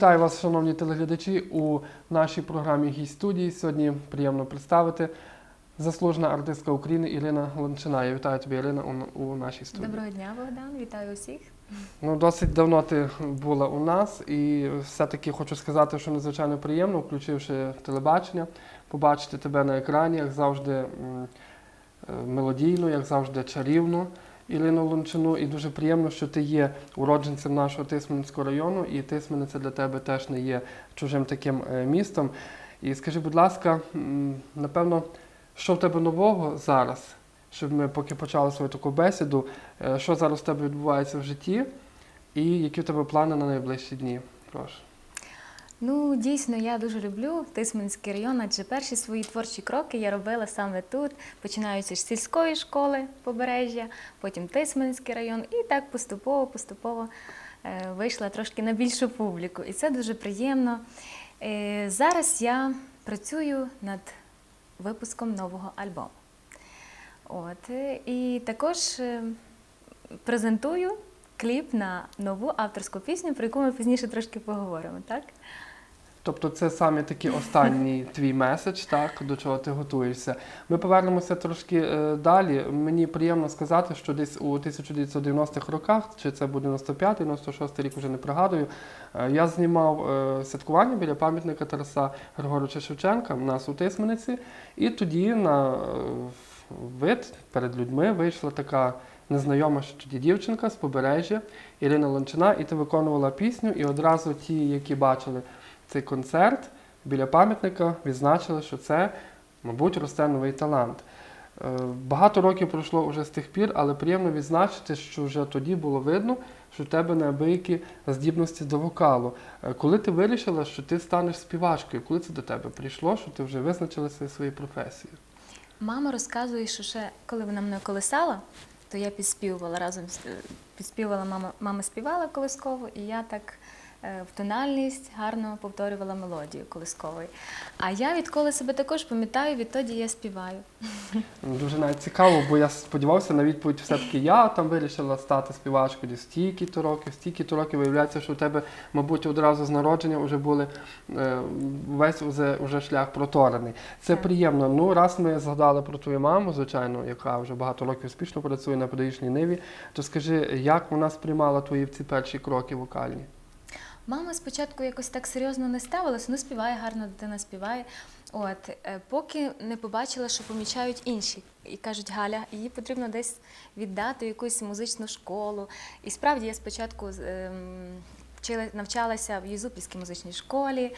Вітаю вас, шановні телеглядачі, у нашій програмі Гість студії. Сьогодні приємно представити заслужена артистка України Ірина Ланчина. Я вітаю тебе, Ірина, у, у нашій студії. Доброго дня, Богдан. Вітаю усіх. Ну, досить давно ти була у нас, і все-таки хочу сказати, що надзвичайно приємно, включивши телебачення, побачити тебе на екрані, як завжди е, мелодійно, як завжди чарівно. Ірину Лунчину, і дуже приємно, що ти є уродженцем нашого Тисменського району, і Тисмениця для тебе теж не є чужим таким е, містом. І скажи, будь ласка, напевно, що в тебе нового зараз, щоб ми поки почали свою таку бесіду, е, що зараз у тебе відбувається в житті, і які в тебе плани на найближчі дні? Прошу. Ну, дійсно, я дуже люблю Тисменський район, адже перші свої творчі кроки я робила саме тут, починаючи з сільської школи побережжя, потім Тисменський район, і так поступово, поступово е, вийшла трошки на більшу публіку. І це дуже приємно. Е, Зараз я працюю над випуском нового альбому. От, е, і також презентую кліп на нову авторську пісню, про яку ми пізніше трошки поговоримо, так? Тобто це саме такий останній твій меседж, так, до чого ти готуєшся. Ми повернемося трошки е, далі. Мені приємно сказати, що десь у 1990-х роках, чи це був 95-й, 96-й рік, вже не пригадую, е, я знімав е, святкування біля пам'ятника Тараса Григоровича Шевченка у нас у Тисмениці, і тоді на е, вид перед людьми вийшла така незнайома ще тоді дівчинка з побережжя Ірина Лончина, і ти виконувала пісню, і одразу ті, які бачили цей концерт біля пам'ятника відзначили, що це, мабуть, росте новий талант. Е, Багато років пройшло вже з тих пір, але приємно відзначити, що вже тоді було видно, що в тебе неабиякі здібності до вокалу. Е, Коли ти вирішила, що ти станеш співачкою, коли це до тебе прийшло, що ти вже визначилася своєю професією? Мама розказує, що ще коли вона мене колисала, то я підспівувала разом з підспівувала мама, мама співала колисково, і я так в тональність гарно повторювала мелодію колискової. А я відколи себе також пам'ятаю, відтоді я співаю. Дуже навіть цікаво, бо я сподівався на відповідь все-таки я там вирішила стати співачкою стільки-то років, стільки-то років. Виявляється, що у тебе, мабуть, одразу з народження вже були е, весь уже, вже шлях проторений. Це Так. приємно. Ну, раз ми згадали про твою маму, звичайно, яка вже багато років успішно працює на педагогічній ниві, то скажи, як вона сприймала твої ці перші кроки вокальні? Мама спочатку якось так серйозно не ставилась, ну співає гарно, дитина співає. От, е, поки не побачила, що помічають інші. І кажуть, Галя, її потрібно десь віддати в якусь музичну школу. І справді я спочатку ем, навчалася в Єзупільській музичній школі.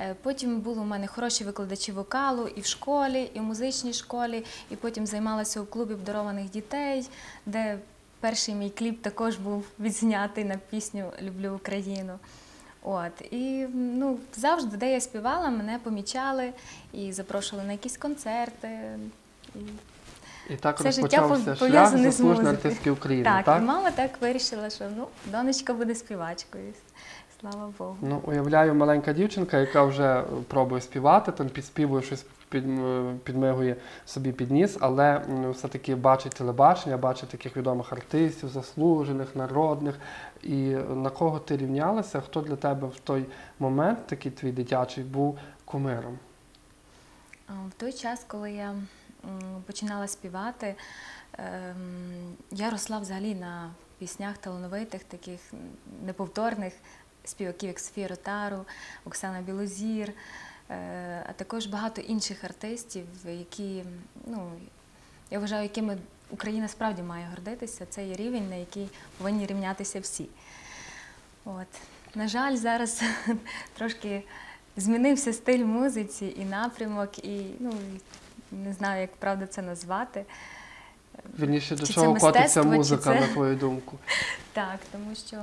Е, Потім були у мене хороші викладачі вокалу і в школі, і в музичній школі, і потім займалася у клубі обдарованих дітей, де перший мій кліп також був відзнятий на пісню Люблю Україну. От і ну завжди, де я співала, мене помічали і запрошували на якісь концерти. І, І так Це життя розпочався шлях заслуженої артистки України. так, так? і мама так вирішила, що ну донечка буде співачкою. Слава Богу. Ну, уявляю, маленька дівчинка, яка вже пробує співати, там підспівує щось під, підмигує собі під ніс, але все-таки бачить телебачення, бачить таких відомих артистів, заслужених, народних. І на кого ти рівнялася, хто для тебе в той момент, такий твій дитячий, був кумиром? В той час, коли я починала співати, ем, я росла взагалі на піснях талановитих, таких неповторних співаків, як Софія Ротару, Оксана Білозір, а також багато інших артистів, які, ну, я вважаю, якими Україна справді має гордитися. Це є рівень, на який повинні рівнятися всі. От. На жаль, зараз трошки змінився стиль музиці і напрямок, і ну, не знаю, як правда це назвати. Вірніше, до Чи чого котиться музика, це- на твою думку? Так, тому що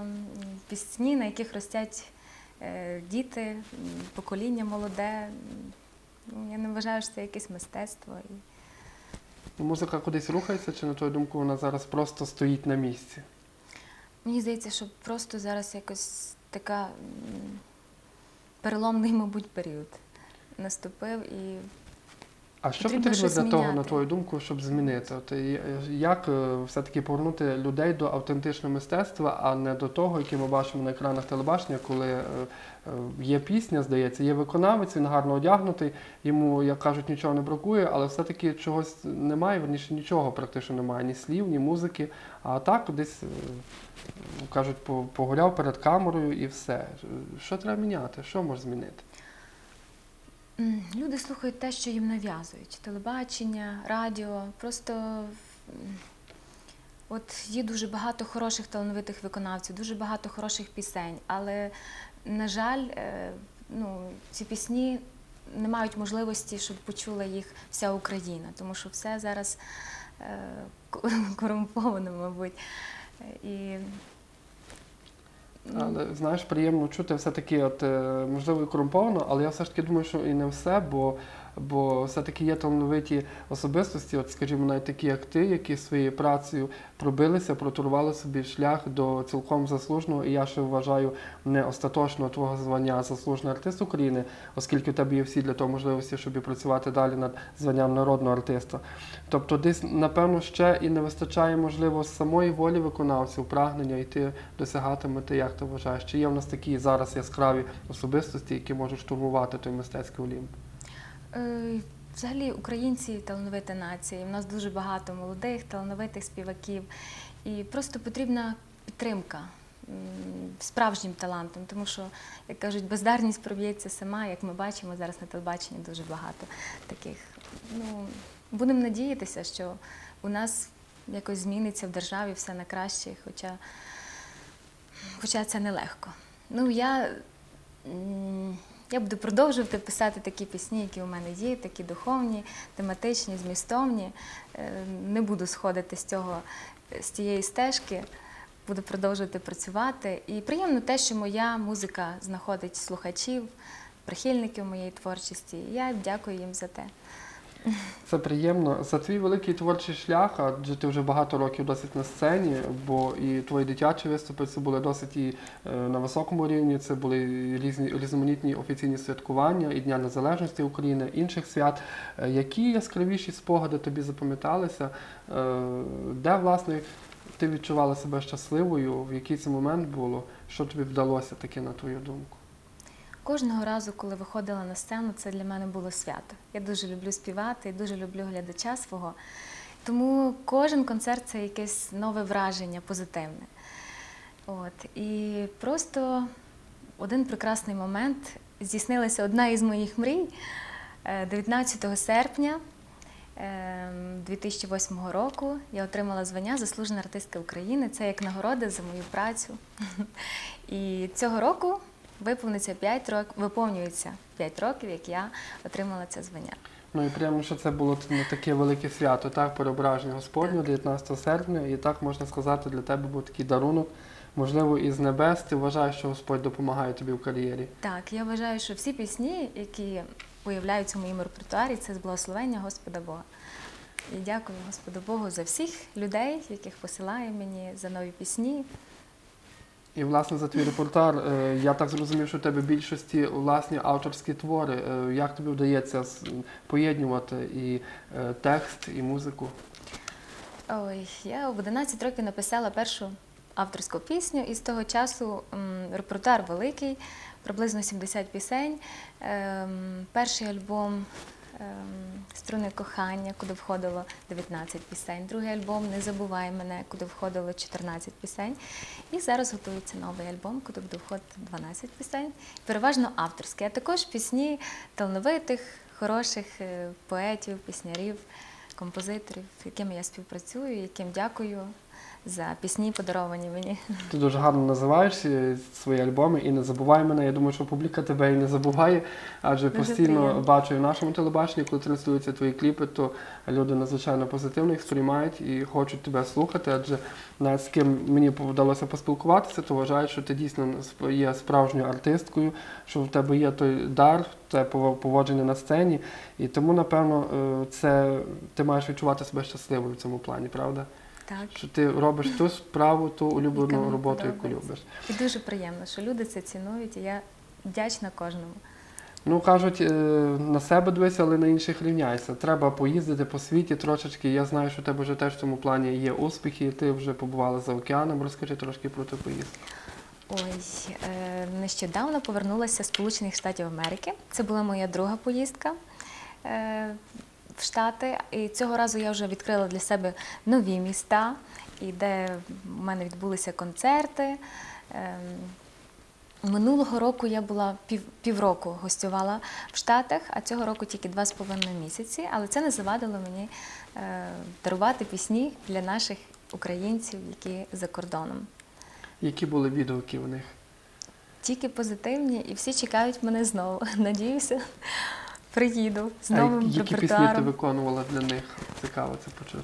пісні, на яких ростять е, діти, покоління молоде, ну, я не вважаю, що це якесь мистецтво. Музика кудись рухається, чи на твою думку вона зараз просто стоїть на місці? Мені здається, що просто зараз якось така переломний, мабуть, період наступив і А що Потрібно потрібно для того, на твою думку, щоб змінити? От, як е, все-таки повернути людей до автентичного мистецтва, а не до того, яке ми бачимо на екранах телебачення, коли е, е, є пісня, здається, є виконавець, він гарно одягнутий, йому, як кажуть, нічого не бракує, але все-таки чогось немає, верніше нічого практично немає, ні слів, ні музики. А так десь, е, кажуть, погуляв перед камерою і все. Що треба міняти? Що може змінити? Люди слухають те, що їм нав'язують. Телебачення, радіо. Просто от є дуже багато хороших талановитих виконавців, дуже багато хороших пісень. Але, на жаль, е, ну, ці пісні не мають можливості, щоб почула їх вся Україна, тому що все зараз е, корумповано, мабуть. Е, І, Але знаєш, приємно чути все-таки, от е, можливо, і корумповано, але я все ж таки думаю, що і не все, бо, бо все-таки є талановиті особистості, от, скажімо, навіть такі як ти, які своєю працею пробилися, протурували собі шлях до цілком заслуженого, і я ще вважаю не остаточного твого звання заслужений артист України, оскільки у тебе є всі для того можливості, щоб і працювати далі над званням народного артиста. Тобто, десь, напевно, ще і не вистачає, можливо, самої волі виконавців, прагнення йти досягати мети, як ти вважаєш? Чи є в нас такі зараз яскраві особистості, які можуть штурмувати той мистецький олімп? Е, Взагалі українці талановита нація. В нас дуже багато молодих, талановитих співаків. І просто потрібна підтримка справжнім талантом, тому що, як кажуть, бездарність проб'ється сама, як ми бачимо зараз на телебаченні дуже багато таких. Ну, будемо надіятися, що у нас якось зміниться в державі все на краще, хоча, хоча це нелегко. Ну, я Я буду продовжувати писати такі пісні, які у мене є, такі духовні, тематичні, змістовні. Е, Не буду сходити з цього з цієї стежки. Буду продовжувати працювати. І приємно те, що моя музика знаходить слухачів, прихильників моєї творчості. Я дякую їм за те. Це приємно. За твій великий творчий шлях, адже ти вже багато років досить на сцені, бо і твої дитячі виступи це були досить і е, на високому рівні. Це були різні різноманітні офіційні святкування і Дня Незалежності України, інших свят. Е, Які яскравіші спогади тобі запам'яталися? Е, Де власне ти відчувала себе щасливою? В який це момент було? Що тобі вдалося таке, на твою думку? Кожного разу, коли виходила на сцену, це для мене було свято. Я дуже люблю співати, дуже люблю глядача свого. Тому кожен концерт це якесь нове враження, позитивне. От. І просто один прекрасний момент здійснилася одна із моїх мрій Е, 19 серпня ем, 2008 року я отримала звання Заслужена артистка України. Це як нагорода за мою працю. І цього року виповниться 5 років, виповнюється 5 років, як я отримала це звання. Ну і приємно, що це було таке велике свято, так, переображення Господнього 19 серпня. І так можна сказати, для тебе був такий дарунок, можливо, із небес. Ти вважаєш, що Господь допомагає тобі в кар'єрі. Так, я вважаю, що всі пісні, які появляються в моєму репертуарі, це з благословення Господа Бога. І дякую Господу Богу за всіх людей, яких посилає мені, за нові пісні. І власне за твій репортар, е, я так зрозумів, що у тебе більшості власні авторські твори. Е, Як тобі вдається поєднувати і е, текст, і музику? Ой, я в 11 років написала першу авторську пісню, і з того часу репертуар великий, приблизно 70 пісень. Ем, перший альбом Струни кохання, куди входило 19 пісень. Другий альбом Не забувай мене, куди входило 14 пісень. І зараз готується новий альбом, куди буде входити 12 пісень. Переважно авторські, а також пісні талановитих, хороших е, поетів, піснярів композиторів, якими я співпрацюю, яким дякую за пісні, подаровані мені. Ти дуже гарно називаєш свої альбоми і не забувай мене. Я думаю, що публіка тебе і не забуває, адже Дуже постійно приємно. бачу і в нашому телебаченні, коли транслюються твої кліпи, то люди надзвичайно позитивно їх сприймають і хочуть тебе слухати. Адже навіть з ким мені вдалося поспілкуватися, то вважають, що ти дійсно є справжньою артисткою, що в тебе є той дар, це пов- поводження на сцені. І тому, напевно, е, це ти маєш відчувати себе щасливою в цьому плані, правда? Так. Що ти робиш ту справу, ту улюблену роботу, яку любиш. І дуже приємно, що люди це цінують, і я вдячна кожному. Ну кажуть, е, на себе дивися, але на інших рівняйся. Треба поїздити по світі трошечки. Я знаю, що у тебе вже теж в цьому плані є успіхи. Ти вже побувала за океаном. Розкажи трошки про ту поїздку. Ой, е, нещодавно повернулася з Сполучених Штатів Америки. Це була моя друга поїздка е, в Штати. І цього разу я вже відкрила для себе нові міста, і де в мене відбулися концерти. Ем, Минулого року я була пів, півроку гостювала в Штатах, а цього року тільки два з половиною місяці. Але це не завадило мені е, дарувати пісні для наших українців, які за кордоном. Які були відгуки в них? Тільки позитивні, і всі чекають мене знову. Надіюся, приїду з А новим які пісні ти виконувала для них? Цікаво це почути.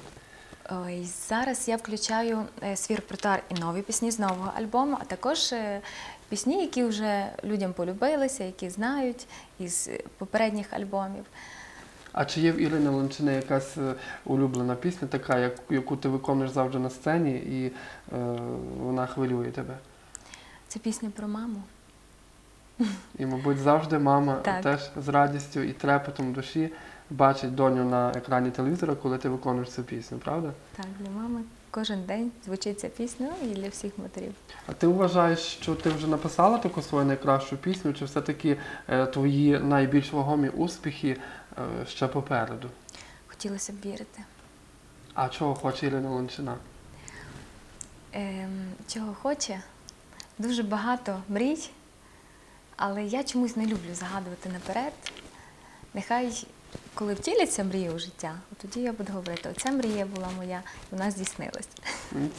Ой, зараз я включаю е, свій репертуар і нові пісні з нового альбому, а також е, пісні, які вже людям полюбилися, які знають із попередніх альбомів. А чи є в Ірини Лончини якась е, улюблена пісня, така, яку ти виконуєш завжди на сцені, і е, вона хвилює тебе? Це пісня про маму. І, мабуть, завжди мама Так. теж з радістю і трепетом душі бачить доню на екрані телевізора, коли ти виконуєш цю пісню, правда? Так, для мами кожен день звучить ця пісня ну, і для всіх матерів. А ти вважаєш, що ти вже написала таку свою найкращу пісню, чи все-таки е, твої найбільш вагомі успіхи е, ще попереду? Хотілося б вірити. А чого хоче Ірина Лончина? Ем, чого хоче? Дуже багато мрій, але я чомусь не люблю загадувати наперед. Нехай, коли втіляться мрії у життя, тоді я буду говорити, оця мрія була моя, вона здійснилась.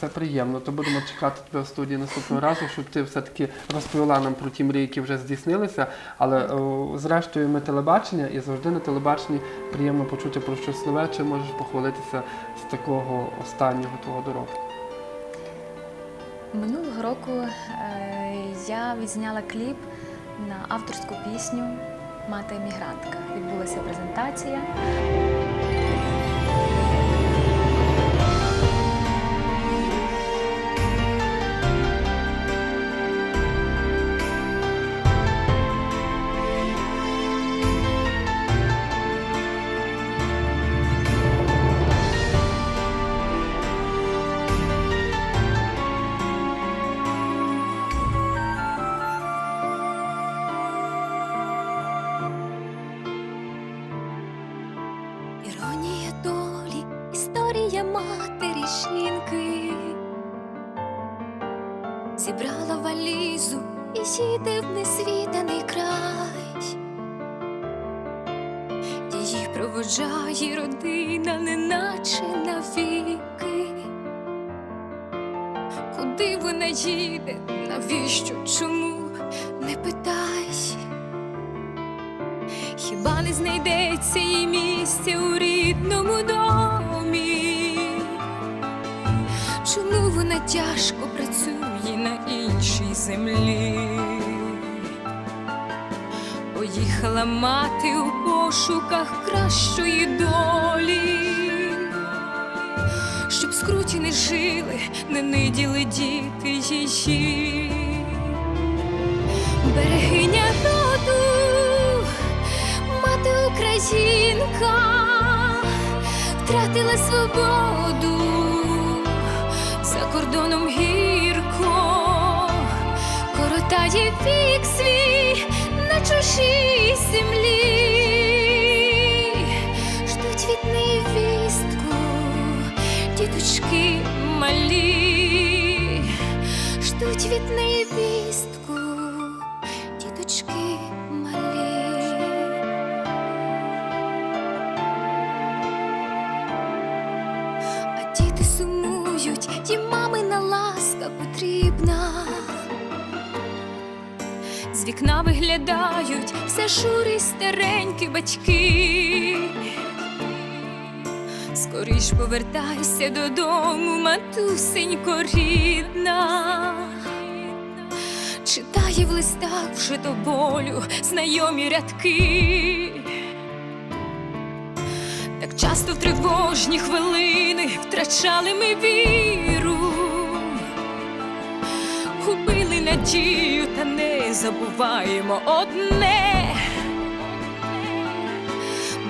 Це приємно. То будемо чекати тебе в студії наступного разу, щоб ти все-таки розповіла нам про ті мрії, які вже здійснилися. Але о, зрештою ми телебачення, і завжди на телебаченні приємно почути про щось нове. Чи можеш похвалитися з такого останнього твого доробку? Минулого року е, я відзняла кліп на авторську пісню Мати емігрантка. Відбулася презентація. Проводжає родина, неначе навіки. Куди вона їде? Навіщо? Чому? Не питай. Хіба не знайдеться їй місця у рідному домі? Чому вона тяжко працює на іншій землі? Поїхала мати у пошуках кращої долі, щоб скруті не жили, не ниділи діти її. Берегиня роду, мати українка, втратила свободу за кордоном гірко, коротає вік свій чужій землі, ждуть від неї вістку, діточки малі, ждуть від неї вістку, діточки малі. А діти сумують, їм мамина ласка потрібна. Вікна виглядають все шурі старенькі батьки. Скоріш повертайся додому, матусенько рідна. Читає в листах вже до болю знайомі рядки. Так часто в тривожні хвилини втрачали ми віру, надію, та не забуваємо одне.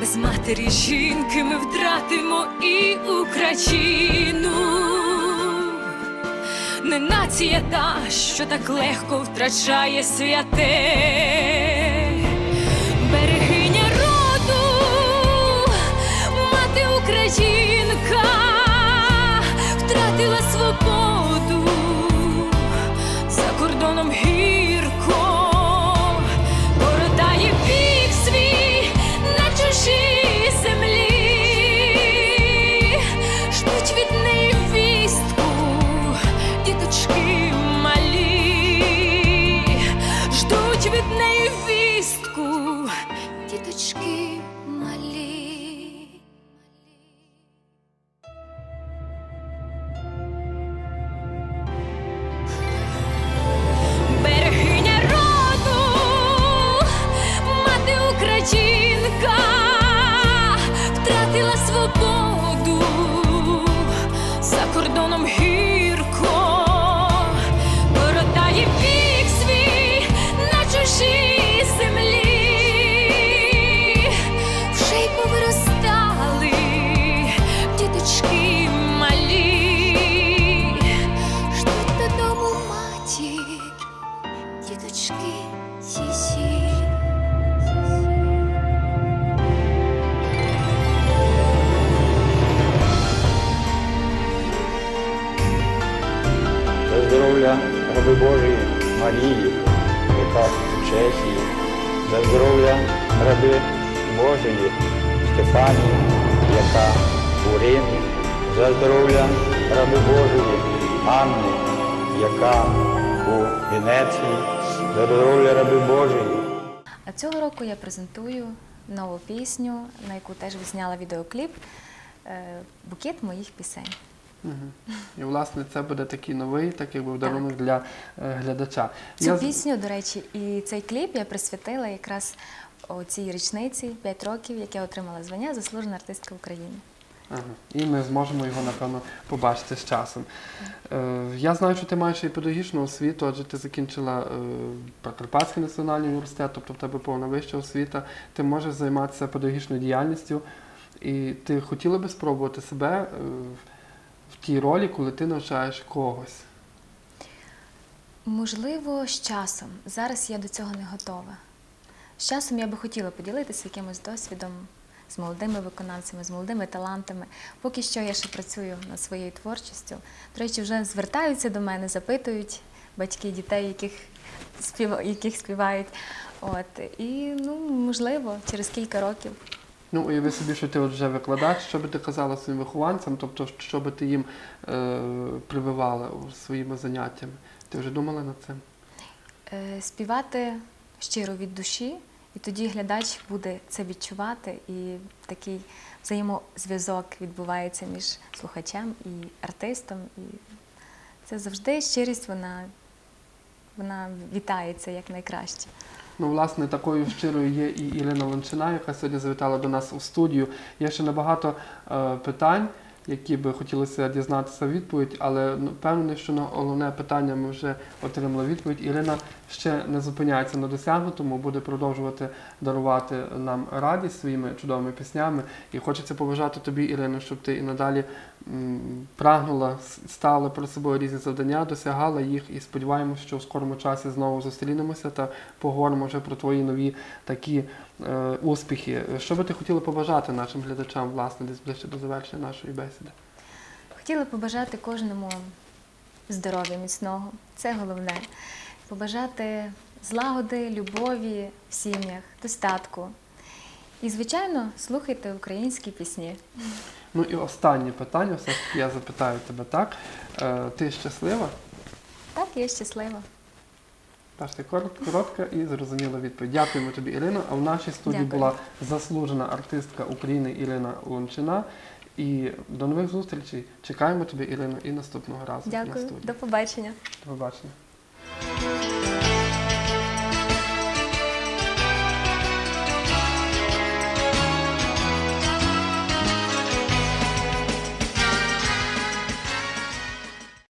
Без матері жінки ми втратимо і Україну. Не нація та, що так легко втрачає святе. Берегиня роду, мати Українка, Стефанії, яка у Римі, за здоров'я раби Божої Анни, яка у Венеції, за здоров'я раби Божої. А цього року я презентую нову пісню, на яку теж зняла відеокліп е, Букет моїх пісень. І власне це буде такий новий, так якби подарунок для е, глядача. Цю Я пісню, до речі, і цей кліп я присвятила якраз о цій річниці 5 років, як я отримала звання Заслужена артистка України. Ага. І ми зможемо його, напевно, побачити з часом. Е, я знаю, що ти маєш і педагогічну освіту, адже ти закінчила е, Прикарпатський національний університет, тобто в тебе повна вища освіта. Ти можеш займатися педагогічною діяльністю. І ти хотіла би спробувати себе е, в тій ролі, коли ти навчаєш когось. Можливо, з часом. Зараз я до цього не готова. З часом я би хотіла поділитися якимось досвідом з молодими виконавцями, з молодими талантами. Поки що я ще працюю над своєю творчістю. До речі, вже звертаються до мене, запитують батьки дітей, яких, спів... яких співають. От. І, ну, можливо, через кілька років. Ну, уяви собі, що ти от вже викладач, що би ти казала своїм вихованцям, тобто, що би ти їм е, прививала своїми заняттями. Ти вже думала над цим? Е, співати щиро від душі, і тоді глядач буде це відчувати, і такий взаємозв'язок відбувається між слухачем і артистом. І це завжди щирість, вона, вона вітається як найкраще. Ну, власне, такою щирою є і Ірина Лончина, яка сьогодні завітала до нас у студію. Є ще набагато е, питань, які би хотілося дізнатися відповідь, але ну, впевнений, що на головне питання ми вже отримали відповідь. Ірина ще не зупиняється на досягнутому, буде продовжувати дарувати нам радість своїми чудовими піснями. І хочеться побажати тобі, Ірина, щоб ти і надалі прагнула, с- ставила перед собою різні завдання, досягала їх і сподіваємося, що в скорому часі знову зустрінемося та поговоримо вже про твої нові такі успіхи. Що би ти хотіла побажати нашим глядачам, власне, десь ближче до завершення нашої бесіди? Хотіла побажати кожному здоров'я міцного, це головне. Побажати злагоди, любові в сім'ях, достатку. І, звичайно, слухайте українські пісні. Ну і останнє питання, все ж таки я запитаю тебе так. Е, ти щаслива? Так, я щаслива. Корот- коротка і зрозуміла відповідь. Дякуємо тобі, Ірино. А в нашій студії Дякую. була заслужена артистка України Ірина Лунчина. І до нових зустрічей. Чекаємо тебе, Ірино, і наступного разу на студії. до побачення. До побачення.